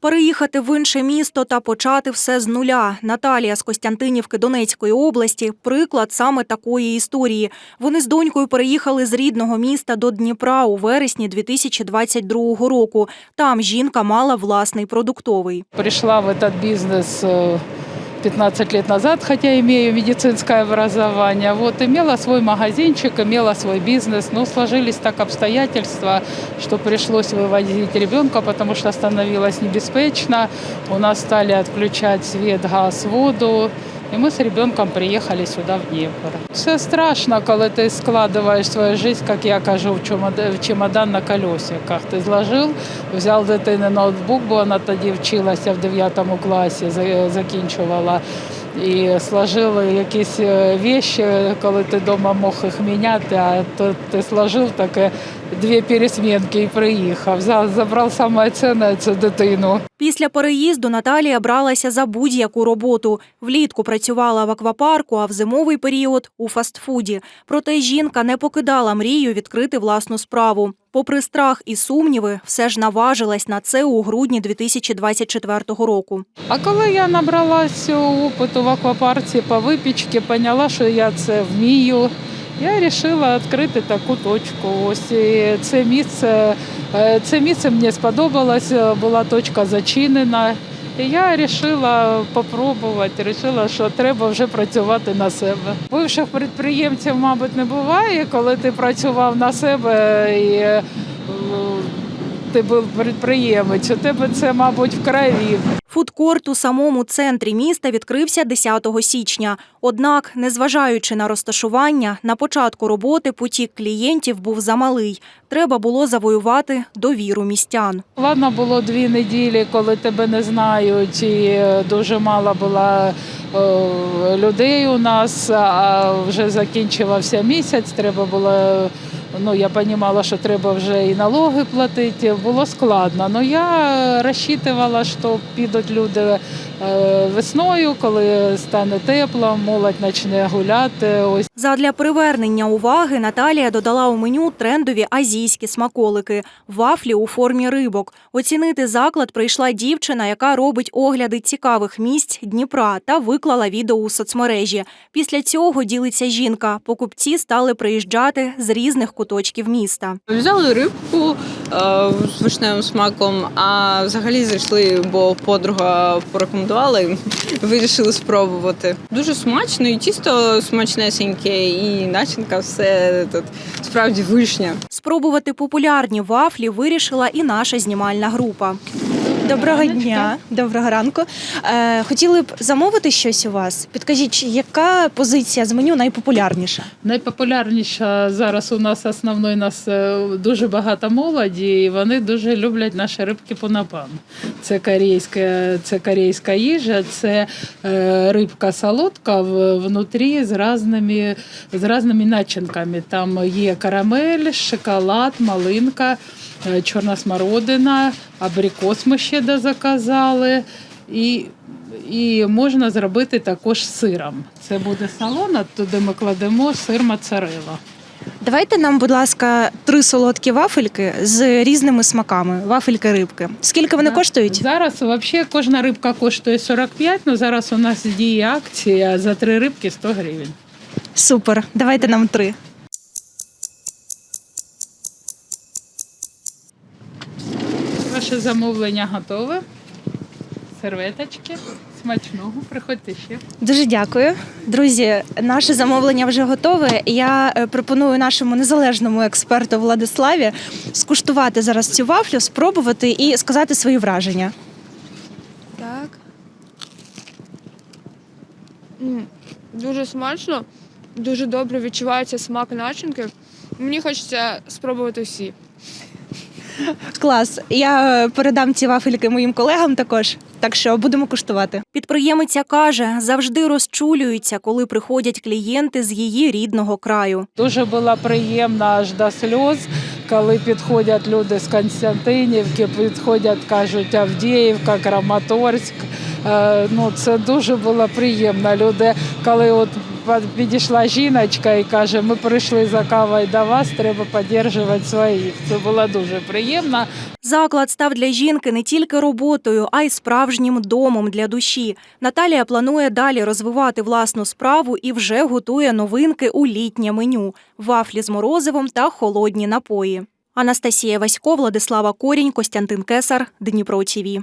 Переїхати в інше місто та почати все з нуля. Наталія з Костянтинівки Донецької області приклад саме такої історії. Вони з донькою переїхали з рідного міста до Дніпра у вересні 2022 року. Там жінка мала власний продуктовий. Пришла в этот бизнес э, 15 лет назад, хотя имею медицинское образование. Вот имела свой магазинчик, имела свой бизнес, но сложились так обстоятельства, что пришлось вывозить ребенка, потому что становилось небеспечно. У нас стали отключать свет, газ, воду. І ми з ребенком приїхали сюди, в Дніпро. Це страшно, коли ти складаєш свою життя, як я кажу, в чемодан, на колесиках. Ти зложив, взяв дитини ноутбук, бо вона тоді вчилася в 9 класі, закінчувала. І сложили якісь е, вещи, коли ти вдома мог їх міняти, а то ти сложив таке дві пересмінки і приїхав. За- Забрав саме цінне – це дитину. Після переїзду Наталія бралася за будь-яку роботу. Влітку працювала в аквапарку, а в зимовий період у фастфуді. Проте жінка не покидала мрію відкрити власну справу. Попри страх і сумніви, все ж наважилась на це у грудні 2024 року. А коли я набралась опиту в аквапарці по випічці, поняла, що я це вмію. Я вирішила відкрити таку точку. Ось і це місце, е, це місце мені сподобалось, е, була точка зачинена. І я вирішила спробувати, вирішила, що треба вже працювати на себе. Бивших підприємців, мабуть, не буває, коли ти працював на себе і е, ти був підприємець. У тебе це, мабуть, в крові. Фудкорт у самому центрі міста відкрився 10 січня. Однак, незважаючи на розташування, на початку роботи потік клієнтів був замалий. Треба було завоювати довіру містян. Ладно, було дві неділі, коли тебе не знають, і е, дуже мало було е, людей у нас, а вже закінчувався місяць, треба було. Ну, я розуміла, що треба вже і налоги платити. Було складно. Ну я розчитувала, що підуть люди весною, коли стане тепло, молодь почне гуляти. Ось Задля привернення уваги Наталія додала у меню трендові азійські смаколики, вафлі у формі рибок. Оцінити заклад прийшла дівчина, яка робить огляди цікавих місць Дніпра та виклала відео у соцмережі. Після цього ділиться жінка. Покупці стали приїжджати з різних куточків міста. Взяли рибку е, з вишневим смаком, а взагалі зайшли, бо подруга порекомендувала і вирішили спробувати. Дуже смачно, і тісто смачнесеньке, і начинка все тут справді вишня. Спробувати популярні вафлі вирішила і наша знімальна група. Доброго дня, доброго ранку. Е, хотіли б замовити щось у вас. Підкажіть, яка позиція з меню найпопулярніша? Найпопулярніша зараз у нас основної нас е, дуже багато молоді, і вони дуже люблять наші рибки пунапан. Це корейська, це корейська їжа, це е, рибка солодка внутрі з різними, з різними начинками. Там є карамель, шоколад, малинка, чорна смородина, абрикос ми ще дозаказали. І і можна зробити також сиром. Це буде салон, туди ми кладемо сир моцарелла. Давайте нам, будь ласка, три солодкі вафельки з різними смаками. Вафельки рибки. Скільки вони коштують? Зараз взагалі кожна рибка коштує 45, але зараз у нас діє акція за три рибки 100 гривень. Супер. Давайте нам три. Ваше замовлення готове. Серветочки. Смачного, приходьте ще. Дуже дякую. Друзі, наше замовлення вже готове. Я е, пропоную нашому незалежному експерту Владиславі скуштувати зараз цю вафлю, спробувати і сказати свої враження. Так. Дуже смачно, дуже добре відчувається смак начинки. Мені хочеться спробувати всі. Клас. Я е, передам ці вафельки моїм колегам також. Так що будемо куштувати. Підприємиця каже, завжди розчулюється, коли приходять клієнти з її рідного краю. Дуже було приємно аж до сльоз, коли підходять люди з Константинівки, підходять, кажуть Авдіївка, Краматорськ. Е, Ну, це дуже було приємно. Люди, коли от Підійшла жіночка і каже, ми прийшли за кавою до вас, треба підтримувати своїх. Це було дуже приємно. Заклад став для жінки не тільки роботою, а й справжнім домом для душі. Наталія планує далі розвивати власну справу і вже готує новинки у літнє меню: вафлі з морозивом та холодні напої. Анастасія Васько, Владислава Корінь, Костянтин Кесар, Дніпро ТІВІ.